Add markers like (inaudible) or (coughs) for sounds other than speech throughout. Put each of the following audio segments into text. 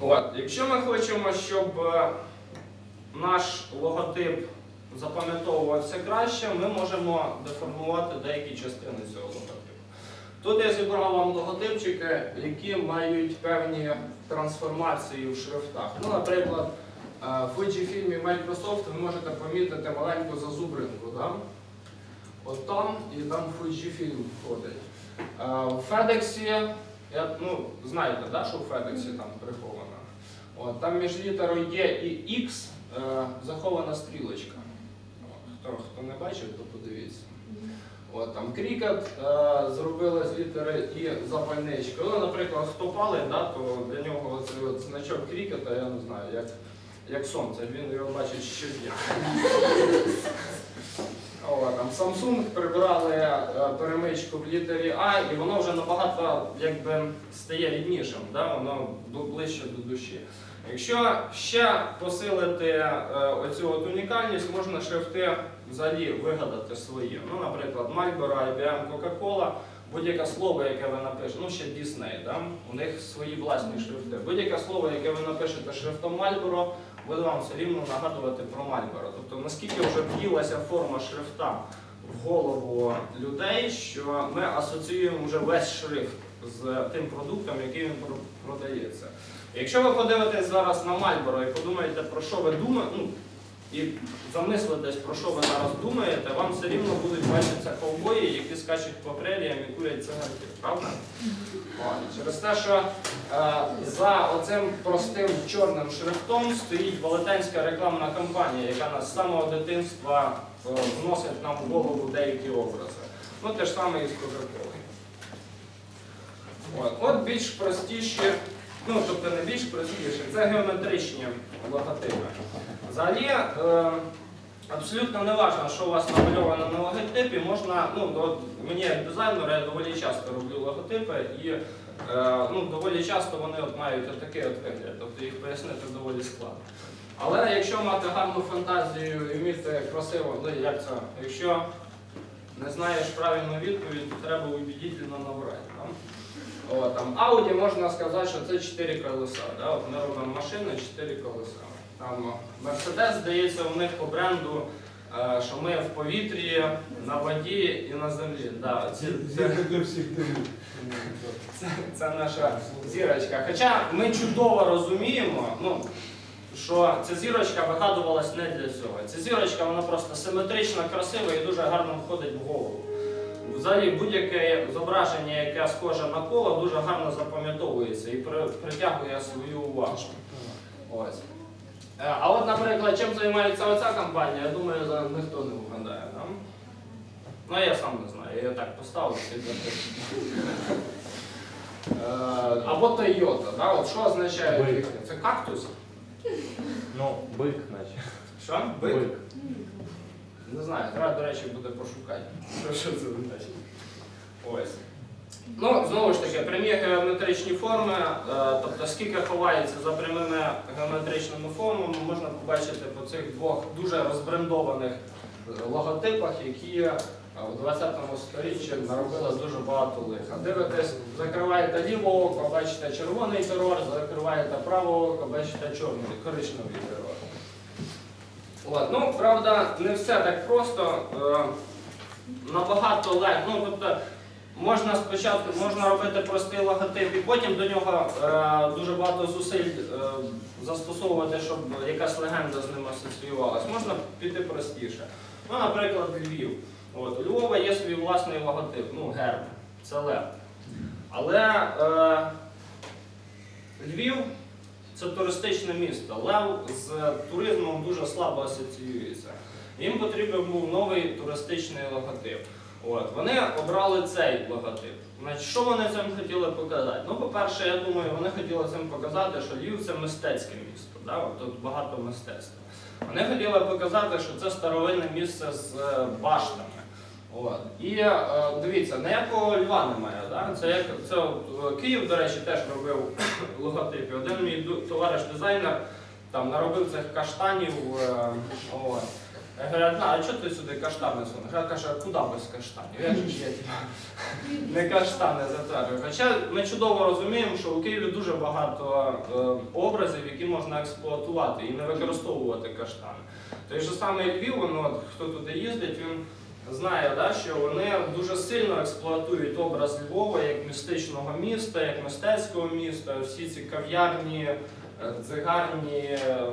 От, якщо ми хочемо, щоб е, наш логотип запам'ятовувався краще, ми можемо деформувати деякі частини цього логотипу. Тут я зібрав вам логотипчики, які мають певні трансформації в шрифтах. Ну, наприклад, е, в Fujifilm і Microsoft ви можете помітити маленьку зазубринку. Да? От там і там Fujifilm входить. Е, В FedEx, ну, знаєте, да, що в FedEx там приховано? От, там між літерою Є і X е, захована стрілочка. Хто, хто не бачив, то подивіться. От, там крікет е, зробили з літери І запальничка. Ну, наприклад, хто палить, да, то для нього оцей от значок крікета, я не знаю, як, як сонце, він його бачить щодня. О, там Samsung прибрали е, перемичку в літері А, і воно вже набагато якби, стає ріднішим, да? воно ближче до душі. Якщо ще посилити е, оцю от унікальність, можна шрифти взагалі вигадати свої. Ну, наприклад, Marlboro, IBM, Coca-Cola, будь-яке слово, яке ви напишете, ну ще Disney, да? у них свої власні шрифти. Будь-яке слово, яке ви напишете шрифтом Marlboro, буде вам все рівно нагадувати про Мальборо. Тобто наскільки вже в'їлася форма шрифта в голову людей, що ми асоціюємо вже весь шрифт з тим продуктом, який він продається. Якщо ви подивитесь зараз на Мальборо і подумаєте, про що ви думаєте, ну, і замислитесь, про що ви зараз думаєте, вам все рівно будуть бачитися ковбої, які скачуть по преріям і курять цигарки, правда? Через те, що е, за оцим простим чорним шрифтом стоїть велетенська рекламна кампанія, яка нас з самого дитинства е, вносить нам в голову деякі образи. Ну, те ж саме і з Кока-Коли. От, от більш простіші, ну тобто не більш простіші, це геометричні логотипи. Взагалі, е, абсолютно не важливо, що у вас намальовано на логотипі, можна, ну, от мені як дизайнер, я доволі часто роблю логотипи, і е, ну, доволі часто вони от мають от такий от вигляд, тобто їх пояснити доволі складно. Але якщо мати гарну фантазію і вміти красиво, ну як це, якщо не знаєш правильну відповідь, то треба убедительно наврати. О, там, Audi можна сказати, що це 4 колеса. Да? От ми робимо машину 4 колеса. Там Mercedes, здається, у них по бренду, е, що ми в повітрі, на воді і на землі. Да, ці, це, це, це наша зірочка. Хоча ми чудово розуміємо, ну, що ця зірочка вигадувалась не для цього. Ця зірочка вона просто симетрична, красива і дуже гарно входить в голову. Взагалі будь-яке зображення, яке схоже на коло, дуже гарно запам'ятовується і притягує свою увагу. Ось. Е, А от, наприклад, чим займається оця компанія, я думаю, за ніхто не вгадає. Да? Ну, я сам не знаю, я так поставив. Е, Або Toyota, да? От що означає Бик. Це кактус? Ну, бик, наче. Що? Бик? Не знаю, треба, до речі, буде пошукати. Що, це значить? Ось. Ну, знову ж таки, прямі геометричні форми, е, тобто скільки ховається за прямими геометричними формами, можна побачити по цих двох дуже розбрендованих е, логотипах, які е, у 20 сторіччі наробили дуже багато лиха. Дивитесь, закриваєте ліве око, бачите червоний терор, закриваєте праве око, бачите чорний, коричневий терор. От, ну, правда, не все так просто. Е, набагато легше. Ну, тобто, можна спочатку можна робити простий логотип, і потім до нього е, дуже багато зусиль е, застосовувати, щоб якась легенда з ним асоціювалась. Можна піти простіше. Ну, наприклад, Львів. От, у Львова є свій власний логотип, ну, герб, це лев. Але е, Львів це туристичне місто. Лев з туризмом дуже слабо асоціюється. Їм потрібен був новий туристичний логотип. От, вони обрали цей логотип. Значить, що вони цим хотіли показати? Ну, по-перше, я думаю, вони хотіли цим показати, що Львів це мистецьке місто. Да? От тут багато мистецтва. Вони хотіли показати, що це старовинне місце з е, баштами. От. І е, дивіться, ніякого льва немає. Да? Це як це е, Київ, до речі, теж робив (coughs) логотип. Один мій товариш дизайнер там наробив цих каштанів. е, от. Я говорю, а чого ти сюди каштани сунеш? Я кажу, а куди без каштанів? Я ж (laughs) не каштани затверджую. Хоча ми чудово розуміємо, що у Києві дуже багато е, образів, які можна експлуатувати і не використовувати каштани. Той же самий Львів, ну, хто туди їздить, він знає, да, що вони дуже сильно експлуатують образ Львова як містичного міста, як мистецького міста, всі ці кав'ярні, е, цигарні, е,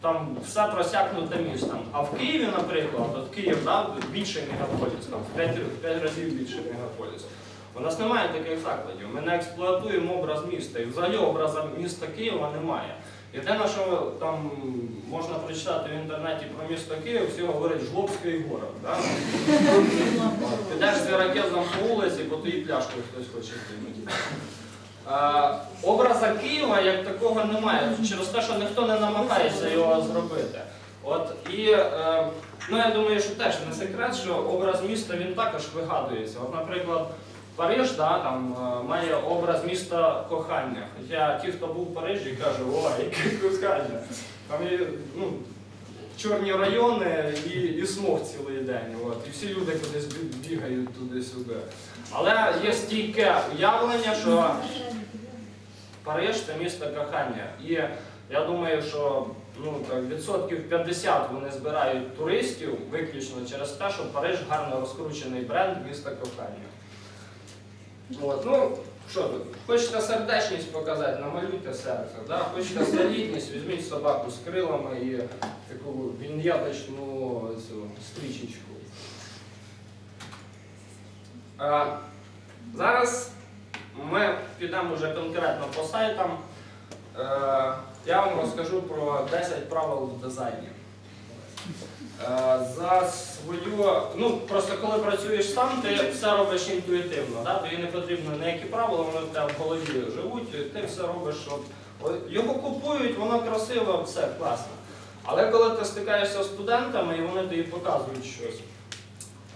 там все просякнуте містом. А в Києві, наприклад, от Київ да, більший мегаполіс, там, в 5, 5 разів більший мегаполіс. У нас немає таких закладів. Ми не експлуатуємо образ міста. І взагалі образу міста Києва немає. Єдине, що там можна прочитати в інтернеті про місто Київ, всі говорять Жлобський город. Да? Підеш з ірокезом по вулиці, по тій пляшкою хтось хоче кинути. Образа Києва як такого немає, через те, що ніхто не намагається його зробити. От і е, ну я думаю, що теж не секрет, що образ міста він також вигадується. От, наприклад, Париж да, там, е, має образ міста кохання. Хоча ті, хто був в Парижі, кажуть, о, (laughs) яке кохання. Там є ну, чорні райони і, і смог цілий день. От, і всі люди кудись бігають туди-сюди. Але є стійке уявлення, що Париж це місто кохання. І я думаю, що ну, так, відсотків 50 вони збирають туристів виключно через те, що Париж гарно розкручений бренд міста кохання. От, ну, що тут? Хочете сердечність показати, намалюйте серце. Да? Хочете солідність, візьміть собаку з крилами і таку віньяточну цю стрічечку. А, зараз ми підемо вже конкретно по сайтам. Е, я вам розкажу про 10 правил в дизайні. Е, За свою, ну просто коли працюєш сам, ти все робиш інтуїтивно, да? тобі не потрібно ніякі правила, вони в тебе в голові живуть, і ти все робиш. От, його купують, воно красиво, все класно. Але коли ти стикаєшся з студентами і вони тобі показують щось,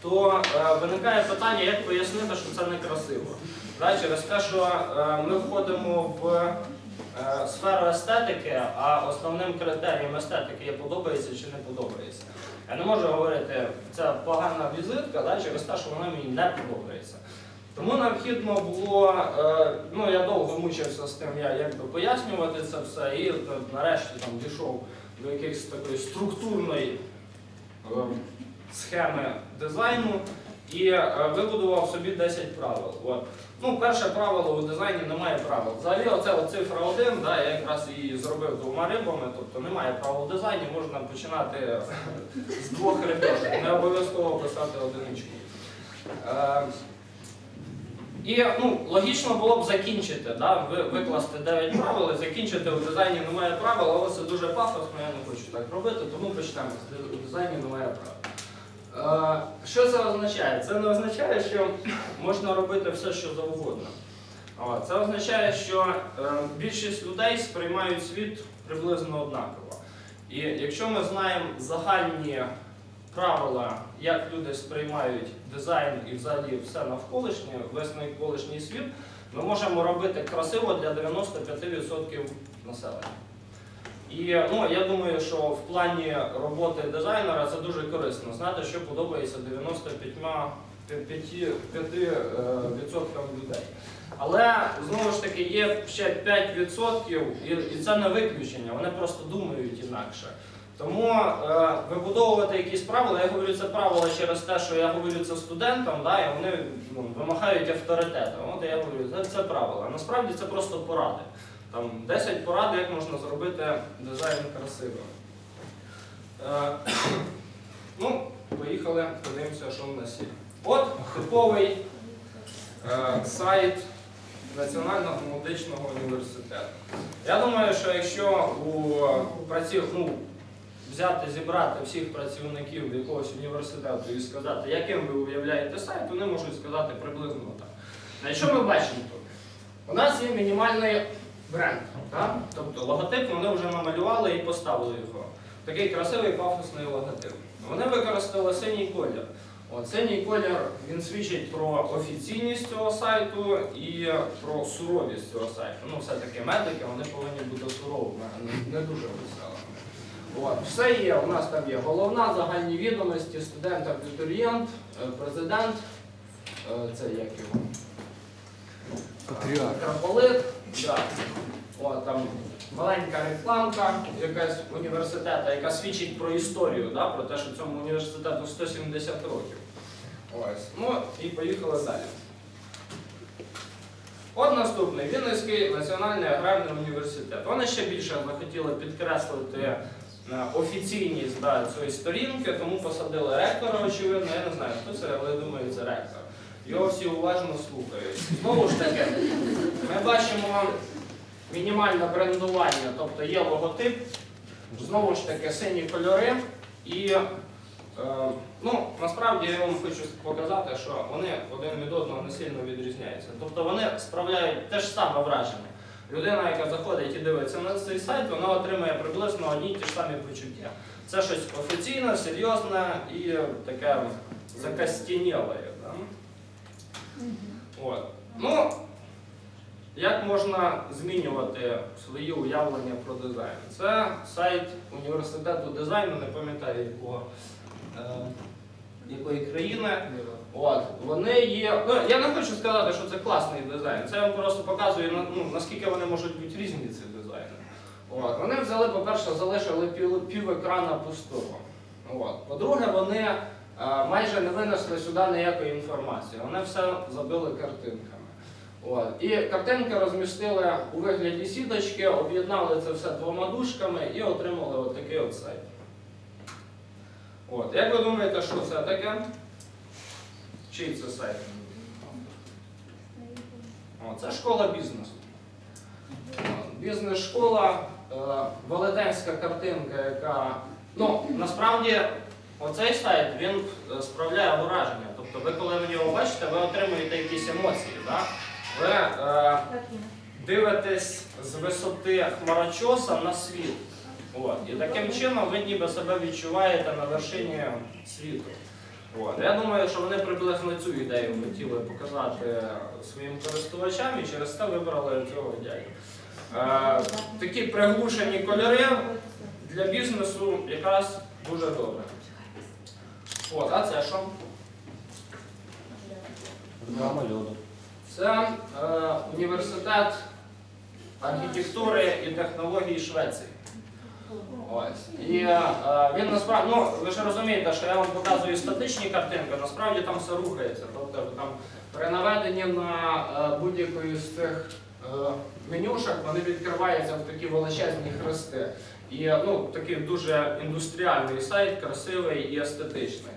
то е, виникає питання, як пояснити, що це некрасиво. Да? Через те, що е, ми входимо в сферу естетики, а основним критерієм естетики є подобається чи не подобається. Я не можу говорити, це погана візитка, да, через те, що вона мені не подобається. Тому необхідно було, е, ну я довго мучився з тим, як би пояснювати це все, і е, нарешті там дійшов до якихось такої структурної е, схеми дизайну і е, вибудував собі 10 правил. От. Ну, перше правило у дизайні немає правил. Взагалі, оце цифра 1, да, я якраз її зробив двома рибами, тобто немає правил в дизайні, можна починати з двох рибешок, не обов'язково писати одиничку. Е, і ну, логічно було б закінчити, да, викласти 9 правил і закінчити у дизайні немає правил, але це дуже пафосно, я не хочу так робити, тому почнемо. У дизайні немає правил. Що це означає? Це не означає, що можна робити все, що завгодно. Це означає, що е, більшість людей сприймають світ приблизно однаково. І якщо ми знаємо загальні правила, як люди сприймають дизайн і взагалі все навколишнє, весь навколишній світ, ми можемо робити красиво для 95% населення. І ну, я думаю, що в плані роботи дизайнера це дуже корисно знати, що подобається 95% людей. Але знову ж таки є ще 5%, і, це не виключення, вони просто думають інакше. Тому е, вибудовувати якісь правила, я говорю це правила через те, що я говорю це студентам, да, і вони ну, вимагають авторитету. От я говорю, це, це правила. Насправді це просто поради. Там 10 порад, як можна зробити дизайн красивим. Е, (clears throat) ну, поїхали, подивимося, що в нас є. От типовий е, сайт Національного медичного університету. Я думаю, що якщо у праців, ну, взяти, зібрати всіх працівників якогось університету і сказати, яким ви уявляєте сайт, вони можуть сказати приблизно так. На що ми бачимо тут? У нас є мінімальний бренд. Так? Тобто логотип вони вже намалювали і поставили його. Такий красивий пафосний логотип. Вони використали синій колір. От, синій колір він свідчить про офіційність цього сайту і про суровість цього сайту. Ну, все-таки медики вони повинні бути суровими, а не, дуже веселими. От, все є, у нас там є головна, загальні відомості, студент, абітурієнт, е, президент, е, це як його? Патріарх. Митрополит, да. От, там маленька рекламка якась університету, яка свідчить про історію, да, про те, що цьому університету 170 років. Ось. Ну і поїхали далі. От наступний Вінницький національний аграрний університет. Вони ще більше захотіли підкреслити е, офіційність да, цієї сторінки, тому посадили ректора, очевидно. Я не знаю, хто це, але я думаю, це ректор. Його всі уважно слухають. Знову ж таки, ми бачимо мінімальне брендування, тобто є логотип, знову ж таки сині кольори. І е, ну, насправді я вам хочу показати, що вони один від одного не сильно відрізняються. Тобто вони справляють те ж саме враження. Людина, яка заходить і дивиться на цей сайт, вона отримує приблизно одні й ті ж самі почуття. Це щось офіційне, серйозне і таке закостеніле. Да? От. Ну, як можна змінювати свої уявлення про дизайн? Це сайт університету дизайну, не пам'ятаю якого, е, якої країни. От, вони є. Ну, я не хочу сказати, що це класний дизайн. Це вам просто показую, на- ну, наскільки вони можуть бути різні, ці дизайни. От, вони взяли, по-перше, залишили пів, пів екрана пустого. По-друге, вони майже не винесли сюди ніякої інформації. Вони все забили картинками. От. І картинки розмістили у вигляді сіточки, об'єднали це все двома дужками і отримали от такий от сайт. От. Як ви думаєте, що це таке? Чий це сайт? Це школа бізнесу. Бізнес-школа, е, велетенська картинка, яка. Ну, насправді, оцей сайт він е, справляє враження. Тобто ви коли на нього бачите, ви отримуєте якісь емоції. Да? Ви е, дивитесь з висоти хмарочоса на світ. От. І таким чином ви ніби себе відчуваєте на вершині світу. От. Я думаю, що вони приблизно цю ідею хотіли показати своїм користувачам і через це вибрали цього дядю. Е, такі приглушені кольори для бізнесу якраз дуже добре. От, а це що? Реклама льоду. Це е, університет архітектури і технологій Швеції. Ось. І е, він насправді, ну ви ж розумієте, що я вам показую статичні картинки, насправді там все рухається. Тобто там при наведенні на е, будь-якої з цих е, менюшок вони відкриваються в такі величезні хрести. І ну, такий дуже індустріальний сайт, красивий і естетичний.